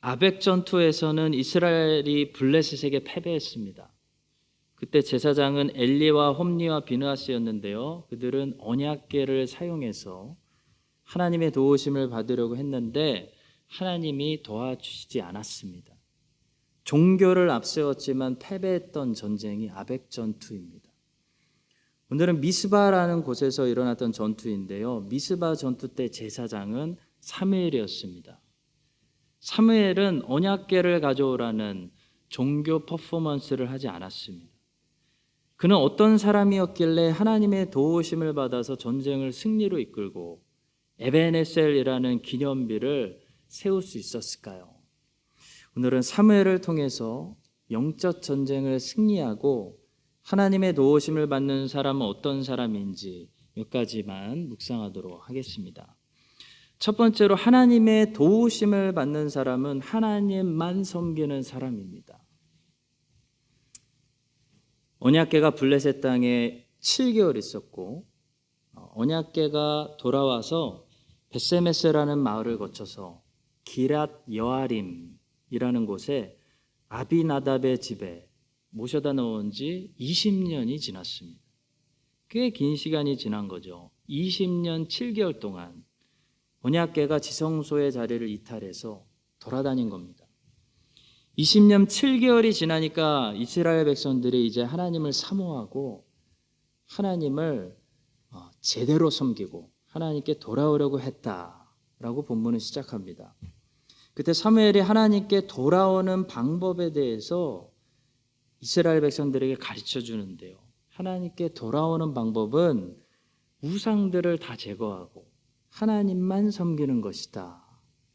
아벡 전투에서는 이스라엘이 블레셋에게 패배했습니다. 그때 제사장은 엘리와 홈리와 비느하스였는데요. 그들은 언약궤를 사용해서 하나님의 도우심을 받으려고 했는데 하나님이 도와주시지 않았습니다. 종교를 앞세웠지만 패배했던 전쟁이 아벡 전투입니다. 오늘은 미스바라는 곳에서 일어났던 전투인데요. 미스바 전투 때 제사장은 사무엘이었습니다. 사무엘은 언약궤를 가져오라는 종교 퍼포먼스를 하지 않았습니다. 그는 어떤 사람이었길래 하나님의 도우심을 받아서 전쟁을 승리로 이끌고 에베네셀이라는 기념비를 세울 수 있었을까요? 오늘은 사무엘을 통해서 영적 전쟁을 승리하고 하나님의 도우심을 받는 사람은 어떤 사람인지 몇 가지만 묵상하도록 하겠습니다. 첫 번째로 하나님의 도우심을 받는 사람은 하나님만 섬기는 사람입니다. 언약궤가 블레셋 땅에 7개월 있었고 어, 언약궤가 돌아와서 베세메스라는 마을을 거쳐서 기랏 여아림이라는 곳에 아비나답의 집에 모셔다 놓은 지 20년이 지났습니다. 꽤 긴 시간이 지난 거죠. 20년 7개월 동안 언약궤가 지성소의 자리를 이탈해서 돌아다닌 겁니다. 20년 7개월이 지나니까 이스라엘 백성들이 이제 하나님을 사모하고 하나님을 어, 제대로 섬기고 하나님께 돌아오려고 했다라고 본문은 시작합니다. 그때 사무엘이 하나님께 돌아오는 방법에 대해서 이스라엘 백성들에게 가르쳐 주는데요. 하나님께 돌아오는 방법은 우상들을 다 제거하고 하나님만 섬기는 것이다.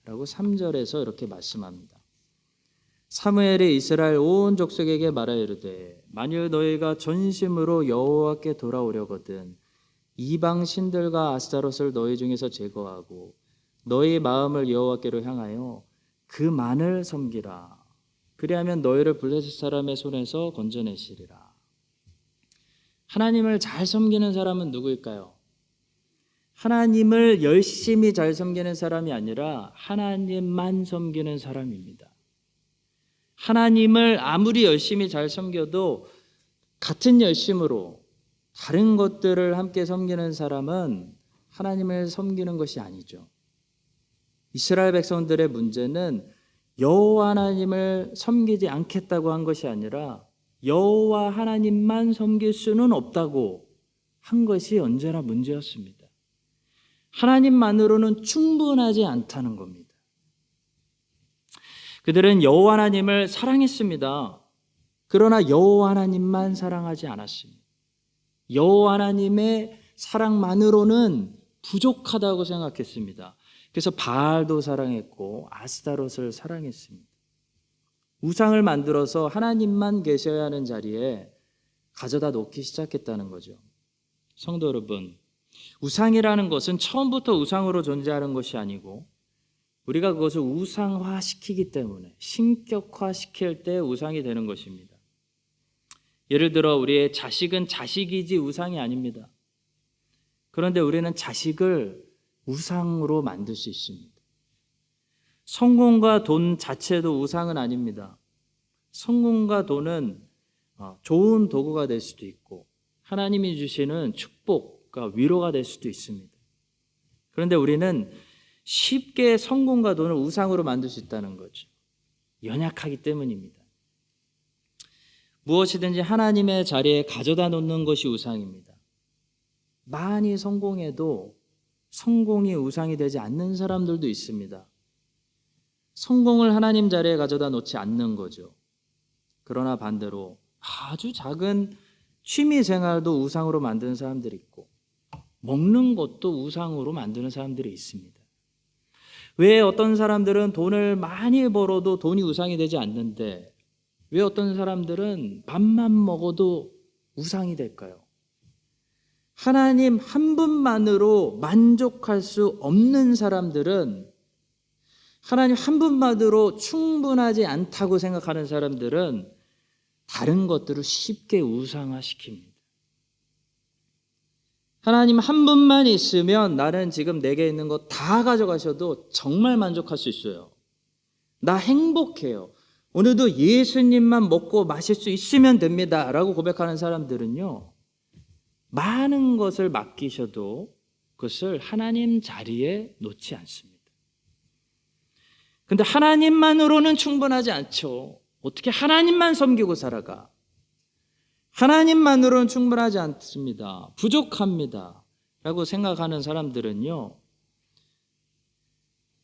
라고 3절에서 이렇게 말씀합니다. 사무엘이 이스라엘 온 족속에게 말하 이르되 만일 너희가 전심으로 여호와께 돌아오려거든 이방 신들과 아스타롯을 너희 중에서 제거하고 너희 마음을 여호와께로 향하여 그만을 섬기라 그리하면 너희를 블레셋 사람의 손에서 건져내시리라 하나님을 잘 섬기는 사람은 누구일까요? 하나님을 열심히 잘 섬기는 사람이 아니라 하나님만 섬기는 사람입니다. 하나님을 아무리 열심히 잘 섬겨도 같은 열심으로 다른 것들을 함께 섬기는 사람은 하나님을 섬기는 것이 아니죠. 이스라엘 백성들의 문제는 여호와 하나님을 섬기지 않겠다고 한 것이 아니라 여호와 하나님만 섬길 수는 없다고 한 것이 언제나 문제였습니다. 하나님만으로는 충분하지 않다는 겁니다. 그들은 여호와 하나님을 사랑했습니다. 그러나 여호와 하나님만 사랑하지 않았습니다. 여호와 하나님의 사랑만으로는 부족하다고 생각했습니다. 그래서 바알도 사랑했고 아스타롯을 사랑했습니다. 우상을 만들어서 하나님만 계셔야 하는 자리에 가져다 놓기 시작했다는 거죠. 성도 여러분, 우상이라는 것은 처음부터 우상으로 존재하는 것이 아니고 우리가 그것을 우상화 시키기 때문에 신격화 시킬 때 우상이 되는 것입니다. 예를 들어 우리의 자식은 자식이지 우상이 아닙니다. 그런데 우리는 자식을 우상으로 만들 수 있습니다. 성공과 돈 자체도 우상은 아닙니다. 성공과 돈은 어, 좋은 도구가 될 수도 있고 하나님이 주시는 축복 과 위로가 될 수도 있습니다. 그런데 우리는 쉽게 성공과 돈을 우상으로 만들 수 있다는 거죠. 연약하기 때문입니다. 무엇이든지 하나님의 자리에 가져다 놓는 것이 우상입니다. 많이 성공해도 성공이 우상이 되지 않는 사람들도 있습니다. 성공을 하나님 자리에 가져다 놓지 않는 거죠. 그러나 반대로 아주 작은 취미 생활도 우상으로 만드는 사람들이 있고 먹는 것도 우상으로 만드는 사람들이 있습니다. 왜 어떤 사람들은 돈을 많이 벌어도 돈이 우상이 되지 않는데 왜 어떤 사람들은 밥만 먹어도 우상이 될까요? 하나님 한 분만으로 만족할 수 없는 사람들은 하나님 한 분만으로 충분하지 않다고 생각하는 사람들은 다른 것들을 쉽게 우상화시킵니다. 하나님 한 분만 있으면 나는 지금 내게 있는 거 다 가져가셔도 정말 만족할 수 있어요. 나 행복해요. 오늘도 예수님만 먹고 마실 수 있으면 됩니다. 라고 고백하는 사람들은요, 많은 것을 맡기셔도 그것을 하나님 자리에 놓지 않습니다. 근데 하나님만으로는 충분하지 않죠. 어떻게 하나님만 섬기고 살아가? 하나님만으로는 충분하지 않습니다. 부족합니다. 라고 생각하는 사람들은요,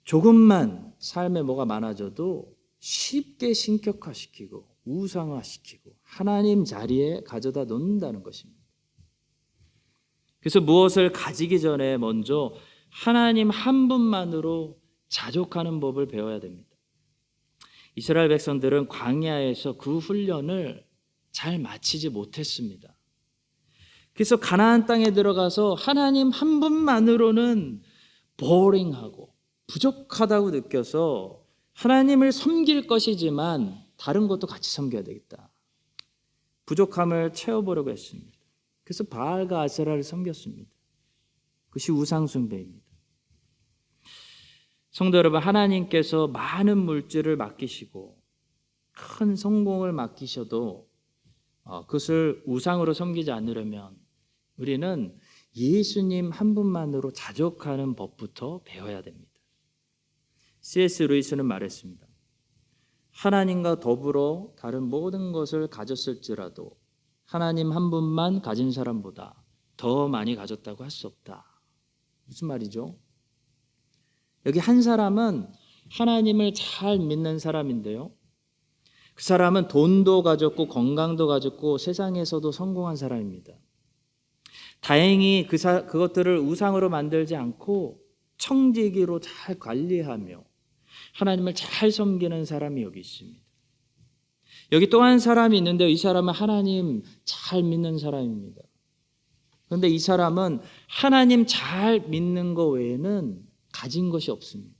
조금만 삶에 뭐가 많아져도 쉽게 신격화시키고 우상화시키고 하나님 자리에 가져다 놓는다는 것입니다. 그래서 무엇을 가지기 전에 먼저 하나님 한 분만으로 자족하는 법을 배워야 됩니다. 이스라엘 백성들은 광야에서 그 훈련을 잘 마치지 못했습니다. 그래서 가나안 땅에 들어가서 하나님 한 분만으로는 보링하고 부족하다고 느껴서 하나님을 섬길 것이지만 다른 것도 같이 섬겨야 되겠다. 부족함을 채워보려고 했습니다. 그래서 바알과 아세라를 섬겼습니다. 그것이 우상숭배입니다. 성도 여러분, 하나님께서 많은 물질을 맡기시고 큰 성공을 맡기셔도 어, 그것을 우상으로 섬기지 않으려면 우리는 예수님 한 분만으로 자족하는 법부터 배워야 됩니다. C.S. 루이스는 말했습니다. 하나님과 더불어 다른 모든 것을 가졌을지라도 하나님 한 분만 가진 사람보다 더 많이 가졌다고 할 수 없다. 무슨 말이죠? 여기 한 사람은 하나님을 잘 믿는 사람인데요. 그 사람은 돈도 가졌고 건강도 가졌고 세상에서도 성공한 사람입니다. 다행히 그 사, 그것들을 우상으로 만들지 않고 청지기로 잘 관리하며 하나님을 잘 섬기는 사람이 여기 있습니다. 여기 또 한 사람이 있는데 이 사람은 하나님 잘 믿는 사람입니다. 그런데 이 사람은 하나님 잘 믿는 것 외에는 가진 것이 없습니다.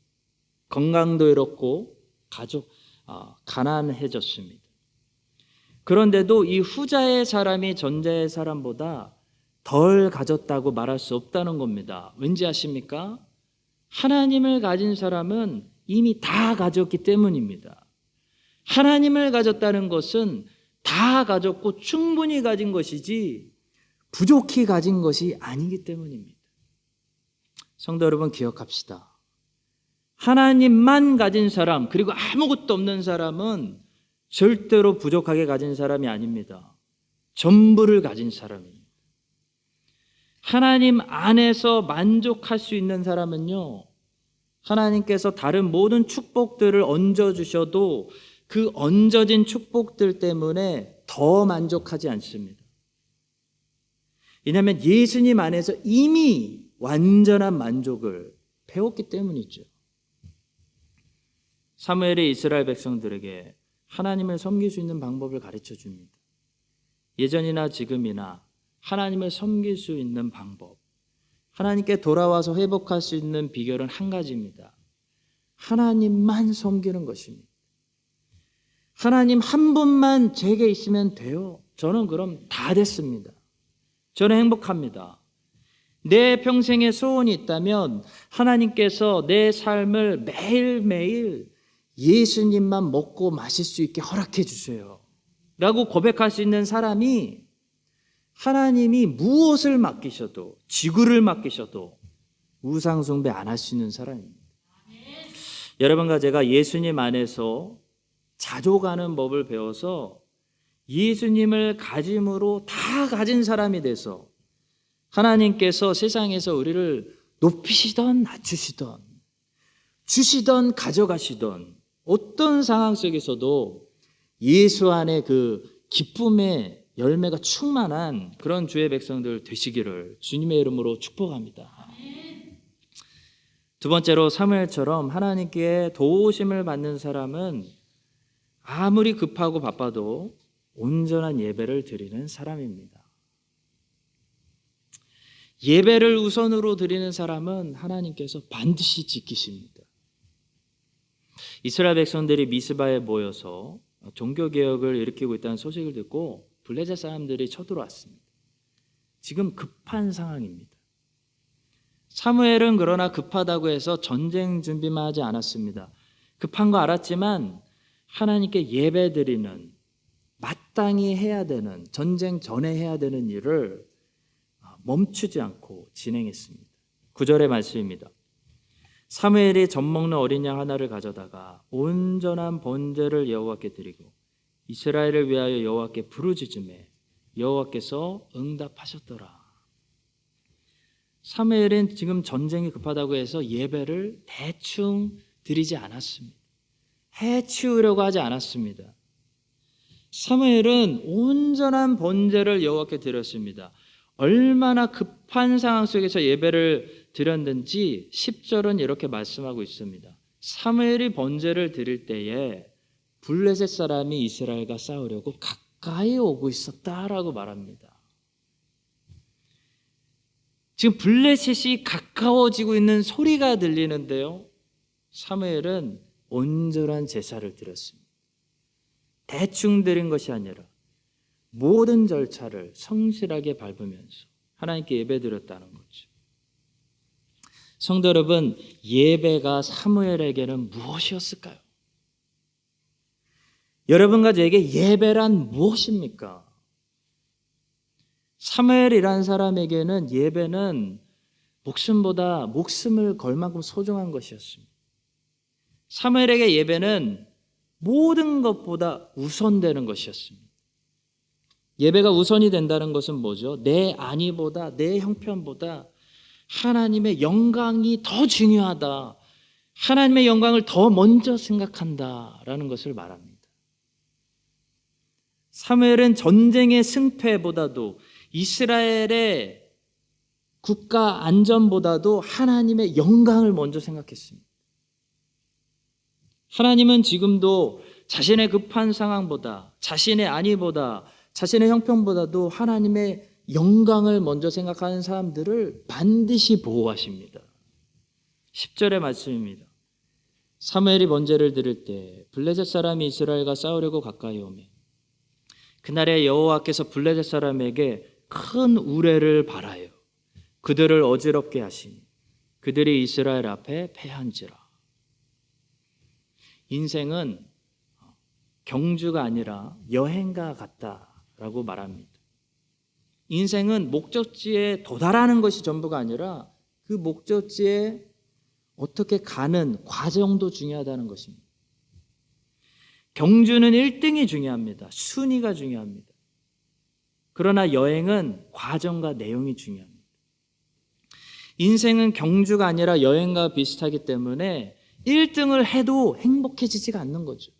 건강도 잃었고 가족 아, 가난해졌습니다. 그런데도 이 후자의 사람이 전자의 사람보다 덜 가졌다고 말할 수 없다는 겁니다. 왠지 아십니까? 하나님을 가진 사람은 이미 다 가졌기 때문입니다. 하나님을 가졌다는 것은 다 가졌고 충분히 가진 것이지 부족히 가진 것이 아니기 때문입니다. 성도 여러분 기억합시다. 하나님만 가진 사람, 그리고 아무것도 없는 사람은 절대로 부족하게 가진 사람이 아닙니다. 전부를 가진 사람입니다. 하나님 안에서 만족할 수 있는 사람은요, 하나님께서 다른 모든 축복들을 얹어주셔도 그 얹어진 축복들 때문에 더 만족하지 않습니다. 왜냐하면 예수님 안에서 이미 완전한 만족을 배웠기 때문이죠. 사무엘이 이스라엘 백성들에게 하나님을 섬길 수 있는 방법을 가르쳐 줍니다. 예전이나 지금이나 하나님을 섬길 수 있는 방법. 하나님께 돌아와서 회복할 수 있는 비결은 한 가지입니다. 하나님만 섬기는 것입니다. 하나님 한 분만 제게 있으면 돼요. 저는 그럼 다 됐습니다. 저는 행복합니다. 내 평생에 소원이 있다면 하나님께서 내 삶을 매일매일 예수님만 먹고 마실 수 있게 허락해 주세요. 라고 고백할 수 있는 사람이 하나님이 무엇을 맡기셔도 지구를 맡기셔도 우상 숭배 안 할 수 있는 사람입니다. 여러분과 제가 예수님 안에서 자족하는 법을 배워서 예수님을 가짐으로 다 가진 사람이 돼서 하나님께서 세상에서 우리를 높이시던 낮추시던 주시던 가져가시던 어떤 상황 속에서도 예수 안에 그 기쁨의 열매가 충만한 그런 주의 백성들 되시기를 주님의 이름으로 축복합니다. 두 번째로 사무엘처럼 하나님께 도우심을 받는 사람은 아무리 급하고 바빠도 온전한 예배를 드리는 사람입니다. 예배를 우선으로 드리는 사람은 하나님께서 반드시 지키십니다. 이스라엘 백성들이 미스바에 모여서 종교 개혁을 일으키고 있다는 소식을 듣고 블레셋 사람들이 쳐들어왔습니다. 지금 급한 상황입니다. 사무엘은 그러나 급하다고 해서 전쟁 준비만 하지 않았습니다. 급한 거 알았지만 하나님께 예배드리는 마땅히 해야 되는 전쟁 전에 해야 되는 일을 멈추지 않고 진행했습니다. 9절의 말씀입니다. 사무엘이 젖 먹는 어린 양 하나를 가져다가 온전한 번제를 여호와께 드리고 이스라엘을 위하여 여호와께 부르짖음에 여호와께서 응답하셨더라. 사무엘은 지금 전쟁이 급하다고 해서 예배를 대충 드리지 않았습니다. 해치우려고 하지 않았습니다. 사무엘은 온전한 번제를 여호와께 드렸습니다. 얼마나 급한 상황 속에서 예배를 드렸는지 10절은 이렇게 말씀하고 있습니다. 사무엘이 번제를 드릴 때에 블레셋 사람이 이스라엘과 싸우려고 가까이 오고 있었다라고 말합니다. 지금 블레셋이 가까워지고 있는 소리가 들리는데요. 사무엘은 온전한 제사를 드렸습니다. 대충 드린 것이 아니라 모든 절차를 성실하게 밟으면서 하나님께 예배드렸다는 거죠. 성도 여러분, 예배가 사무엘에게는 무엇이었을까요? 여러분과 저에게 예배란 무엇입니까? 사무엘이라는 사람에게는 예배는 목숨보다 목숨을 걸 만큼 소중한 것이었습니다. 사무엘에게 예배는 모든 것보다 우선되는 것이었습니다. 예배가 우선이 된다는 것은 뭐죠? 내 안위보다 내 형편보다 하나님의 영광이 더 중요하다. 하나님의 영광을 더 먼저 생각한다라는 것을 말합니다. 사무엘은 전쟁의 승패보다도 이스라엘의 국가 안전보다도 하나님의 영광을 먼저 생각했습니다. 하나님은 지금도 자신의 급한 상황보다 자신의 안위보다 자신의 형편보다도 하나님의 영광을 먼저 생각하는 사람들을 반드시 보호하십니다. 10절의 말씀입니다. 사무엘이 번제를 드릴 때 블레셋 사람이 이스라엘과 싸우려고 가까이 오매 그날에 여호와께서 블레셋 사람에게 큰 우레를 발하여 그들을 어지럽게 하시니 그들이 이스라엘 앞에 패한지라. 인생은 경주가 아니라 여행과 같다라고 말합니다. 인생은 목적지에 도달하는 것이 전부가 아니라 그 목적지에 어떻게 가는 과정도 중요하다는 것입니다. 경주는 1등이 중요합니다. 순위가 중요합니다. 그러나 여행은 과정과 내용이 중요합니다. 인생은 경주가 아니라 여행과 비슷하기 때문에 1등을 해도 행복해지지가 않는 거죠.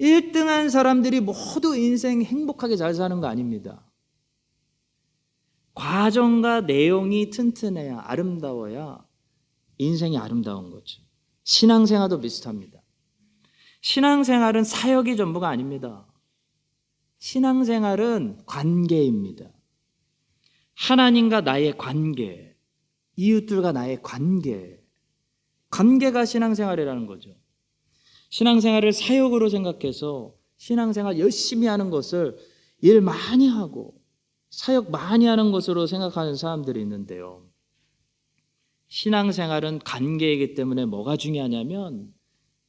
1등한 사람들이 모두 인생 행복하게 잘 사는 거 아닙니다. 과정과 내용이 튼튼해야 아름다워야 인생이 아름다운 거죠. 신앙생활도 비슷합니다. 신앙생활은 사역이 전부가 아닙니다. 신앙생활은 관계입니다. 하나님과 나의 관계, 이웃들과 나의 관계, 관계가 신앙생활이라는 거죠. 신앙생활을 사역으로 생각해서 신앙생활 열심히 하는 것을 일 많이 하고 사역 많이 하는 것으로 생각하는 사람들이 있는데요. 신앙생활은 관계이기 때문에 뭐가 중요하냐면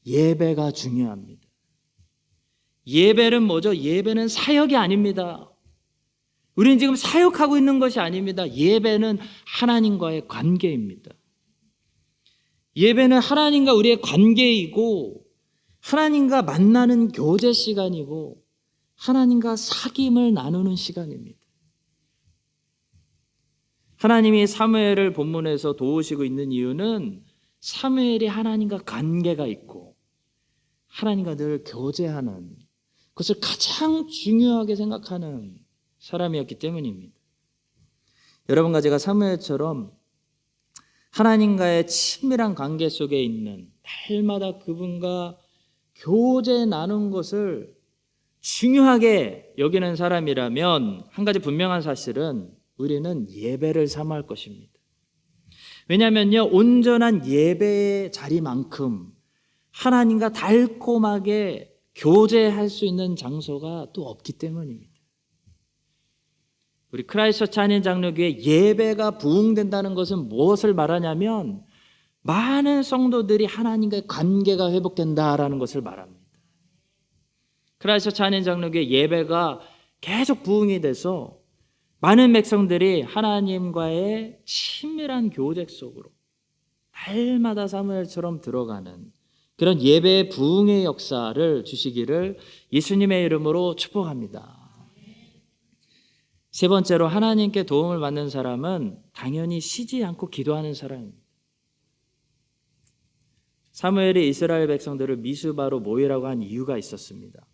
예배가 중요합니다. 예배는 뭐죠? 예배는 사역이 아닙니다. 우리는 지금 사역하고 있는 것이 아닙니다. 예배는 하나님과의 관계입니다. 예배는 하나님과 우리의 관계이고 하나님과 만나는 교제 시간이고 하나님과 사귐을 나누는 시간입니다. 하나님이 사무엘을 본문에서 도우시고 있는 이유는 사무엘이 하나님과 관계가 있고 하나님과 늘 교제하는 그것을 가장 중요하게 생각하는 사람이었기 때문입니다. 여러분과 제가 사무엘처럼 하나님과의 친밀한 관계 속에 있는 날마다 그분과 교제 나눈 것을 중요하게 여기는 사람이라면 한 가지 분명한 사실은 우리는 예배를 삼할 것입니다. 왜냐하면요, 온전한 예배의 자리만큼 하나님과 달콤하게 교제할 수 있는 장소가 또 없기 때문입니다. 우리 크라이스처 찬인 장로교회 예배가 부흥된다는 것은 무엇을 말하냐면 많은 성도들이 하나님과의 관계가 회복된다라는 것을 말합니다. 그래서 찬양 장로교의 예배가 계속 부흥이 돼서 많은 백성들이 하나님과의 친밀한 교제 속으로 날마다 사무엘처럼 들어가는 그런 예배 부흥의 역사를 주시기를 예수님의 이름으로 축복합니다. 세 번째로 하나님께 도움을 받는 사람은 당연히 쉬지 않고 기도하는 사람입니다. 사무엘이 이스라엘 백성들을 미스바로 모이라고 한 이유가 있었습니다.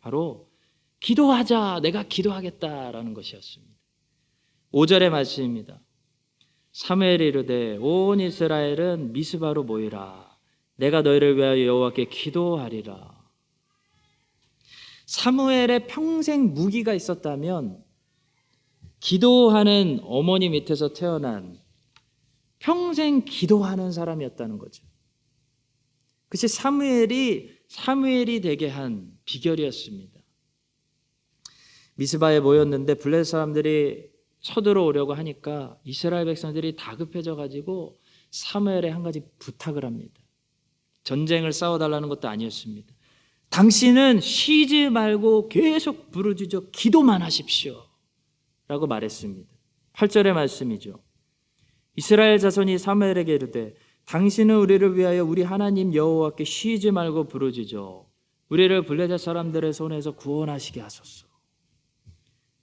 바로 기도하자, 내가 기도하겠다라는 것이었습니다. 5절의 말씀입니다. 사무엘이 이르되 온 이스라엘은 미스바로 모이라. 내가 너희를 위하여 여호와께 기도하리라. 사무엘의 평생 무기가 있었다면 기도하는 어머니 밑에서 태어난 평생 기도하는 사람이었다는 거죠. 그것이 사무엘이 사무엘이 되게 한 비결이었습니다. 미스바에 모였는데 블레 사람들이 쳐들어오려고 하니까 이스라엘 백성들이 다급해져 가지고 사무엘에 한 가지 부탁을 합니다. 전쟁을 싸워달라는 것도 아니었습니다. 당신은 쉬지 말고 계속 부르짖어 기도만 하십시오. 라고 말했습니다. 8절의 말씀이죠. 이스라엘 자손이 사무엘에게 이르되 당신은 우리를 위하여 우리 하나님 여호와께 쉬지 말고 부르짖어 우리를 블레셋 사람들의 손에서 구원하시게 하소서.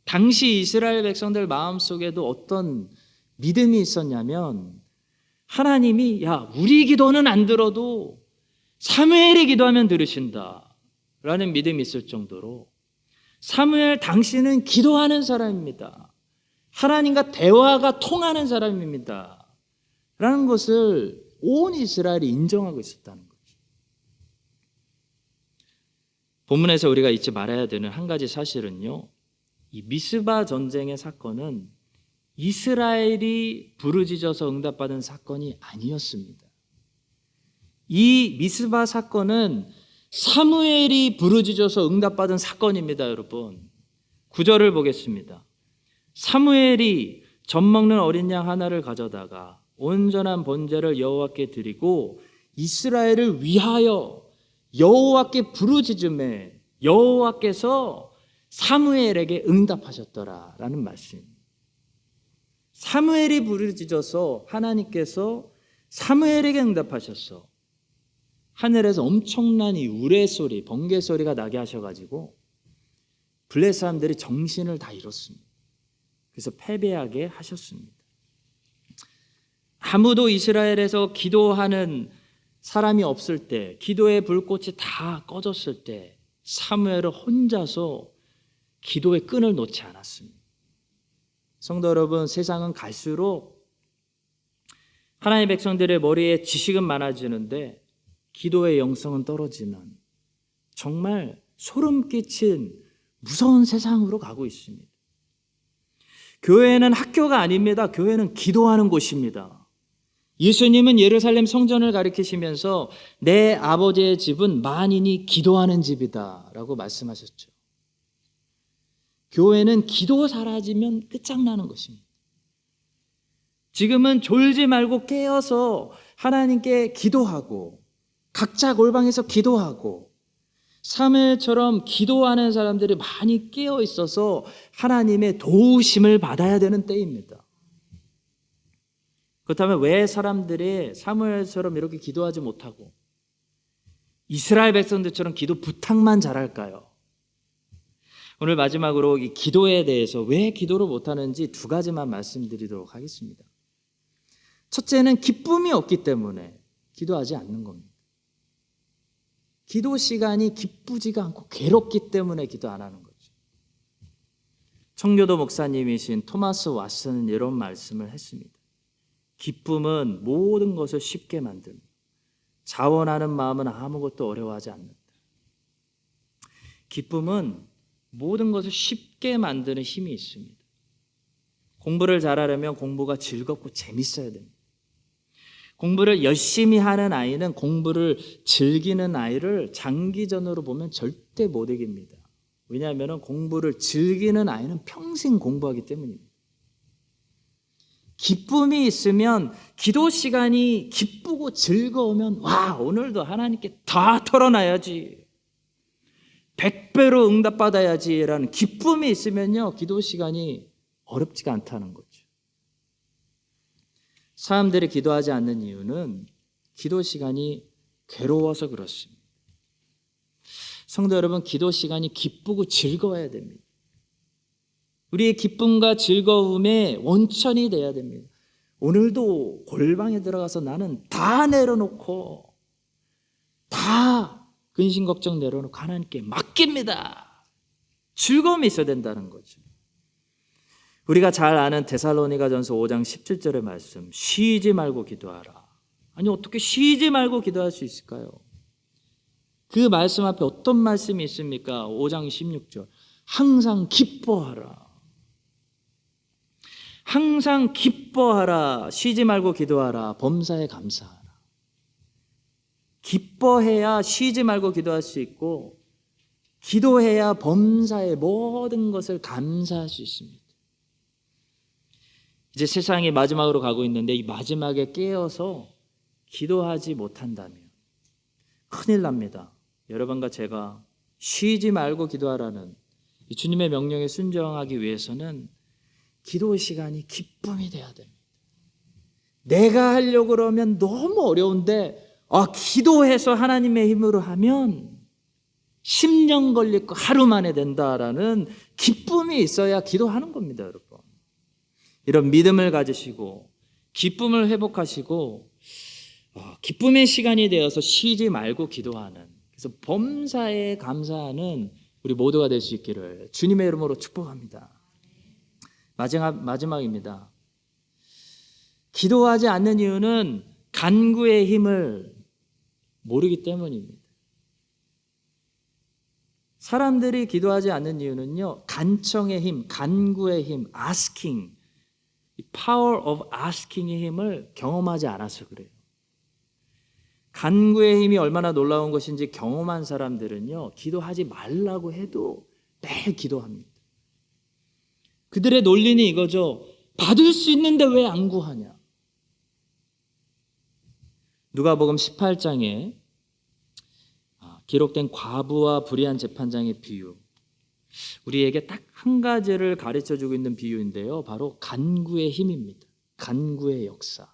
당시 이스라엘 백성들 마음속에도 어떤 믿음이 있었냐면 하나님이 야 우리 기도는 안 들어도 사무엘이 기도하면 들으신다 라는 믿음이 있을 정도로 사무엘 당신은 기도하는 사람입니다. 하나님과 대화가 통하는 사람입니다. 라는 것을 온 이스라엘이 인정하고 있었다는 거죠. 본문에서 우리가 잊지 말아야 되는 한 가지 사실은요. 이 미스바 전쟁의 사건은 이스라엘이 부르짖어서 응답받은 사건이 아니었습니다. 이 미스바 사건은 사무엘이 부르짖어서 응답받은 사건입니다, 여러분. 구절을 보겠습니다. 사무엘이 젖 먹는 어린 양 하나를 가져다가 온전한 번제를 여호와께 드리고 이스라엘을 위하여 여호와께 부르짖음에 여호와께서 사무엘에게 응답하셨더라라는 말씀. 사무엘이 부르짖어서 하나님께서 사무엘에게 응답하셨어. 하늘에서 엄청난 이 우레 소리, 번개 소리가 나게 하셔가지고 블레 사람들이 정신을 다 잃었습니다. 그래서 패배하게 하셨습니다. 아무도 이스라엘에서 기도하는 사람이 없을 때, 기도의 불꽃이 다 꺼졌을 때, 사무엘은 혼자서 기도의 끈을 놓지 않았습니다. 성도 여러분, 세상은 갈수록 하나님의 백성들의 머리에 지식은 많아지는데 기도의 영성은 떨어지는 정말 소름 끼친 무서운 세상으로 가고 있습니다. 교회는 학교가 아닙니다. 교회는 기도하는 곳입니다. 예수님은 예루살렘 성전을 가리키시면서 내 아버지의 집은 만인이 기도하는 집이다 라고 말씀하셨죠. 교회는 기도 사라지면 끝장나는 것입니다. 지금은 졸지 말고 깨어서 하나님께 기도하고 각자 골방에서 기도하고 사무엘처럼 기도하는 사람들이 많이 깨어 있어서 하나님의 도우심을 받아야 되는 때입니다. 그렇다면 왜 사람들이 사무엘처럼 이렇게 기도하지 못하고 이스라엘 백성들처럼 기도 부탁만 잘할까요? 오늘 마지막으로 이 기도에 대해서 왜 기도를 못하는지 두 가지만 말씀드리도록 하겠습니다. 첫째는 기쁨이 없기 때문에 기도하지 않는 겁니다. 기도 시간이 기쁘지가 않고 괴롭기 때문에 기도 안 하는 거죠. 청교도 목사님이신 토마스 왓슨은 이런 말씀을 했습니다. 기쁨은 모든 것을 쉽게 만듭니다. 자원하는 마음은 아무것도 어려워하지 않는다. 기쁨은 모든 것을 쉽게 만드는 힘이 있습니다. 공부를 잘하려면 공부가 즐겁고 재밌어야 됩니다. 공부를 열심히 하는 아이는 공부를 즐기는 아이를 장기전으로 보면 절대 못 이깁니다. 왜냐하면 공부를 즐기는 아이는 평생 공부하기 때문입니다. 기쁨이 있으면 기도 시간이 기쁘고 즐거우면 와 오늘도 하나님께 다 털어놔야지 백배로 응답받아야지라는 기쁨이 있으면요 기도 시간이 어렵지가 않다는 거죠. 사람들이 기도하지 않는 이유는 기도 시간이 괴로워서 그렇습니다. 성도 여러분, 기도 시간이 기쁘고 즐거워야 됩니다. 우리의 기쁨과 즐거움의 원천이 돼야 됩니다. 오늘도 골방에 들어가서 나는 다 내려놓고 다 근심 걱정 내려놓고 하나님께 맡깁니다. 즐거움이 있어야 된다는 거죠. 우리가 잘 아는 데살로니가전서 5장 17절의 말씀 쉬지 말고 기도하라. 아니 어떻게 쉬지 말고 기도할 수 있을까요? 그 말씀 앞에 어떤 말씀이 있습니까? 5장 16절 항상 기뻐하라. 항상 기뻐하라. 쉬지 말고 기도하라. 범사에 감사하라. 기뻐해야 쉬지 말고 기도할 수 있고 기도해야 범사의 모든 것을 감사할 수 있습니다. 이제 세상이 마지막으로 가고 있는데 이 마지막에 깨어서 기도하지 못한다면 큰일 납니다. 여러분과 제가 쉬지 말고 기도하라는 이 주님의 명령에 순종하기 위해서는 기도 시간이 기쁨이 돼야 됩니다. 내가 하려고 그러면 너무 어려운데 아, 기도해서 하나님의 힘으로 하면 10년 걸릴 거 하루 만에 된다라는 기쁨이 있어야 기도하는 겁니다, 여러분. 이런 믿음을 가지시고 기쁨을 회복하시고 어, 기쁨의 시간이 되어서 쉬지 말고 기도하는 그래서 범사에 감사하는 우리 모두가 될 수 있기를 주님의 이름으로 축복합니다. 마지막 마지막입니다. 기도하지 않는 이유는 간구의 힘을 모르기 때문입니다. 사람들이 기도하지 않는 이유는요, 간청의 힘, 간구의 힘, asking, power of asking의 힘을 경험하지 않아서 그래요. 간구의 힘이 얼마나 놀라운 것인지 경험한 사람들은요, 기도하지 말라고 해도 매일 기도합니다. 그들의 논리는 이거죠. 받을 수 있는데 왜 안 구하냐? 누가복음 18장에 아, 기록된 과부와 불의한 재판장의 비유. 우리에게 딱 한 가지를 가르쳐 주고 있는 비유인데요. 바로 간구의 힘입니다. 간구의 역사.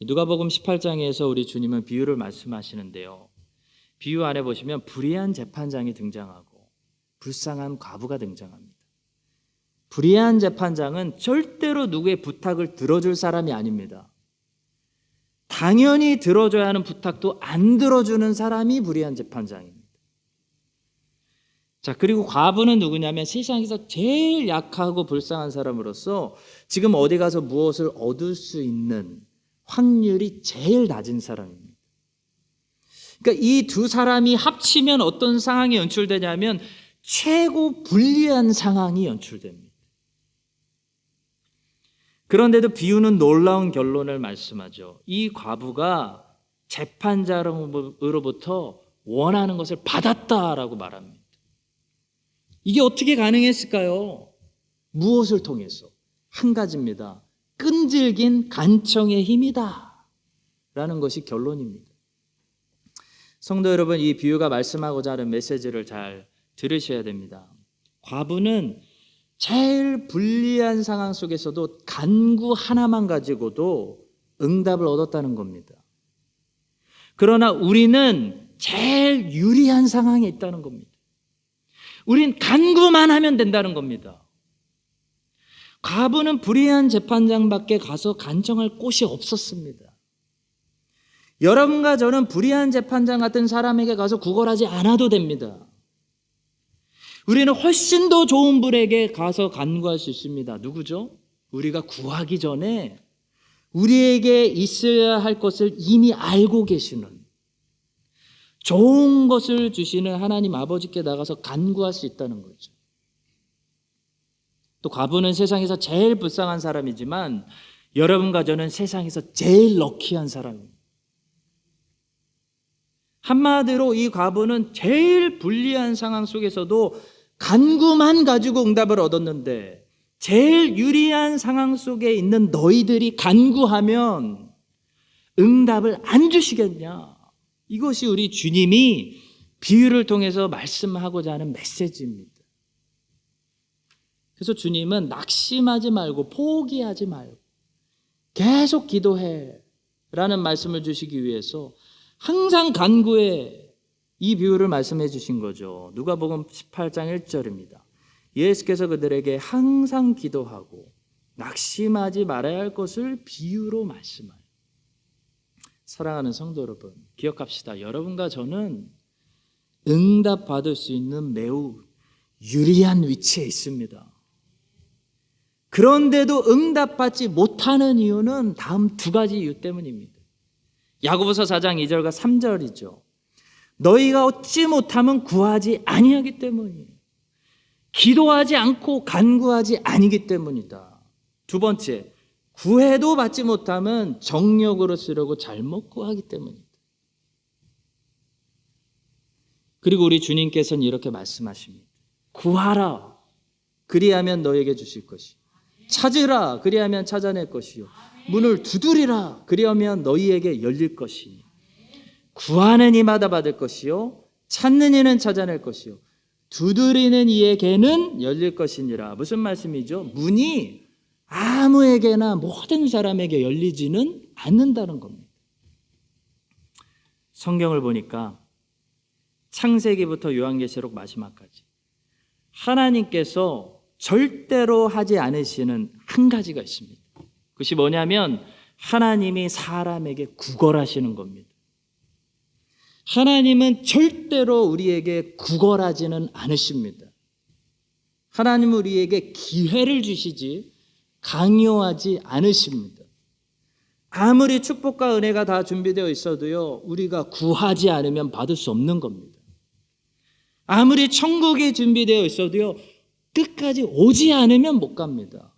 누가복음 18장에서 우리 주님은 비유를 말씀하시는데요. 비유 안에 보시면 불의한 재판장이 등장하고 불쌍한 과부가 등장합니다. 불의한 재판장은 절대로 누구의 부탁을 들어줄 사람이 아닙니다. 당연히 들어줘야 하는 부탁도 안 들어주는 사람이 불의한 재판장입니다. 자, 그리고 과부는 누구냐면 세상에서 제일 약하고 불쌍한 사람으로서 지금 어디 가서 무엇을 얻을 수 있는 확률이 제일 낮은 사람입니다. 그러니까 이 두 사람이 합치면 어떤 상황이 연출되냐면 최고 불리한 상황이 연출됩니다. 그런데도 비유는 놀라운 결론을 말씀하죠. 이 과부가 재판자로부터 원하는 것을 받았다라고 말합니다. 이게 어떻게 가능했을까요? 무엇을 통해서? 한 가지입니다. 끈질긴 간청의 힘이다. 라는 것이 결론입니다. 성도 여러분, 이 비유가 말씀하고자 하는 메시지를 잘 들으셔야 됩니다. 과부는 제일 불리한 상황 속에서도 간구 하나만 가지고도 응답을 얻었다는 겁니다. 그러나 우리는 제일 유리한 상황에 있다는 겁니다. 우린 간구만 하면 된다는 겁니다. 과부는 불의한 재판장 밖에 가서 간청할 곳이 없었습니다. 여러분과 저는 불의한 재판장 같은 사람에게 가서 구걸하지 않아도 됩니다. 우리는 훨씬 더 좋은 분에게 가서 간구할 수 있습니다. 누구죠? 우리가 구하기 전에 우리에게 있어야 할 것을 이미 알고 계시는 좋은 것을 주시는 하나님 아버지께 나가서 간구할 수 있다는 거죠. 또 과부는 세상에서 제일 불쌍한 사람이지만 여러분과 저는 세상에서 제일 럭키한 사람입니다. 한마디로 이 과부는 제일 불리한 상황 속에서도 간구만 가지고 응답을 얻었는데 제일 유리한 상황 속에 있는 너희들이 간구하면 응답을 안 주시겠냐? 이것이 우리 주님이 비유를 통해서 말씀하고자 하는 메시지입니다. 그래서 주님은 낙심하지 말고 포기하지 말고 계속 기도해 라는 말씀을 주시기 위해서 항상 간구해 이 비유를 말씀해 주신 거죠. 누가복음 18장 1절입니다. 예수께서 그들에게 항상 기도하고 낙심하지 말아야 할 것을 비유로 말씀하여. 사랑하는 성도 여러분, 기억합시다. 여러분과 저는 응답 받을 수 있는 매우 유리한 위치에 있습니다. 그런데도 응답받지 못하는 이유는 다음 두 가지 이유 때문입니다. 야고보서 4장 2절과 3절이죠. 너희가 얻지 못하면 구하지 아니하기 때문이에요. 기도하지 않고 간구하지 아니기 때문이다. 두 번째, 구해도 받지 못하면 정력으로 쓰려고 잘못 구하기 때문이다. 그리고 우리 주님께서는 이렇게 말씀하십니다. 구하라. 그리하면 너에게 주실 것이. 찾으라. 그리하면 찾아낼 것이요. 문을 두드리라. 그리하면 너희에게 열릴 것이니. 구하는 이마다 받을 것이요. 찾는 이는 찾아낼 것이요. 두드리는 이에게는 열릴 것이니라. 무슨 말씀이죠? 문이 아무에게나 모든 사람에게 열리지는 않는다는 겁니다. 성경을 보니까 창세기부터 요한계시록 마지막까지 하나님께서 절대로 하지 않으시는 한 가지가 있습니다. 그것이 뭐냐면 하나님이 사람에게 구걸하시는 겁니다. 하나님은 절대로 우리에게 구걸하지는 않으십니다. 하나님은 우리에게 기회를 주시지 강요하지 않으십니다. 아무리 축복과 은혜가 다 준비되어 있어도요, 우리가 구하지 않으면 받을 수 없는 겁니다. 아무리 천국이 준비되어 있어도요, 끝까지 오지 않으면 못 갑니다.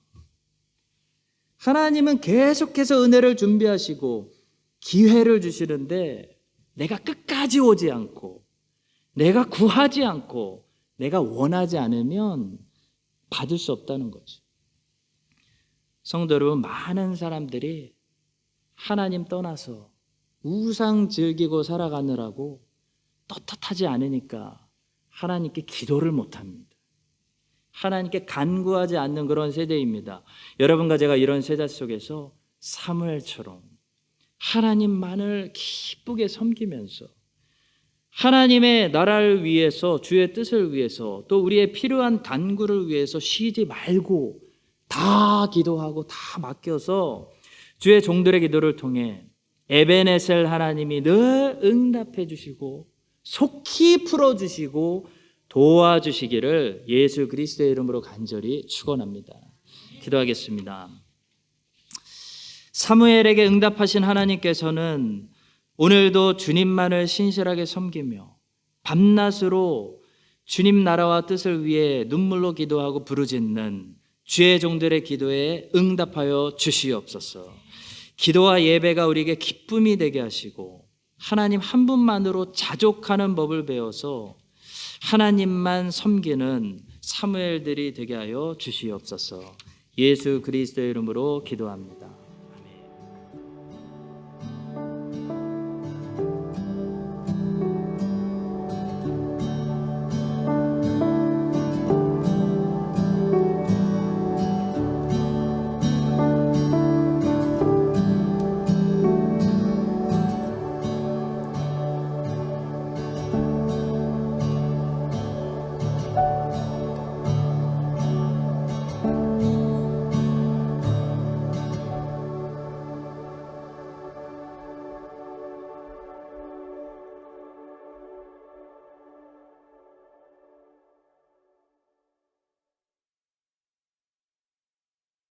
하나님은 계속해서 은혜를 준비하시고 기회를 주시는데 내가 끝까지 오지 않고 내가 구하지 않고 내가 원하지 않으면 받을 수 없다는 거죠. 성도 여러분, 많은 사람들이 하나님 떠나서 우상 즐기고 살아가느라고 떳떳하지 않으니까 하나님께 기도를 못 합니다. 하나님께 간구하지 않는 그런 세대입니다. 여러분과 제가 이런 세대 속에서 사무엘처럼 하나님만을 기쁘게 섬기면서 하나님의 나라를 위해서 주의 뜻을 위해서 또 우리의 필요한 간구를 위해서 쉬지 말고 다 기도하고 다 맡겨서 주의 종들의 기도를 통해 에베네셀 하나님이 늘 응답해 주시고 속히 풀어 주시고 도와주시기를 예수 그리스도의 이름으로 간절히 축원합니다. 기도하겠습니다. 사무엘에게 응답하신 하나님께서는 오늘도 주님만을 신실하게 섬기며 밤낮으로 주님 나라와 뜻을 위해 눈물로 기도하고 부르짖는 주의 종들의 기도에 응답하여 주시옵소서. 기도와 예배가 우리에게 기쁨이 되게 하시고 하나님 한 분만으로 자족하는 법을 배워서 하나님만 섬기는 사무엘들이 되게 하여 주시옵소서. 예수 그리스도의 이름으로 기도합니다.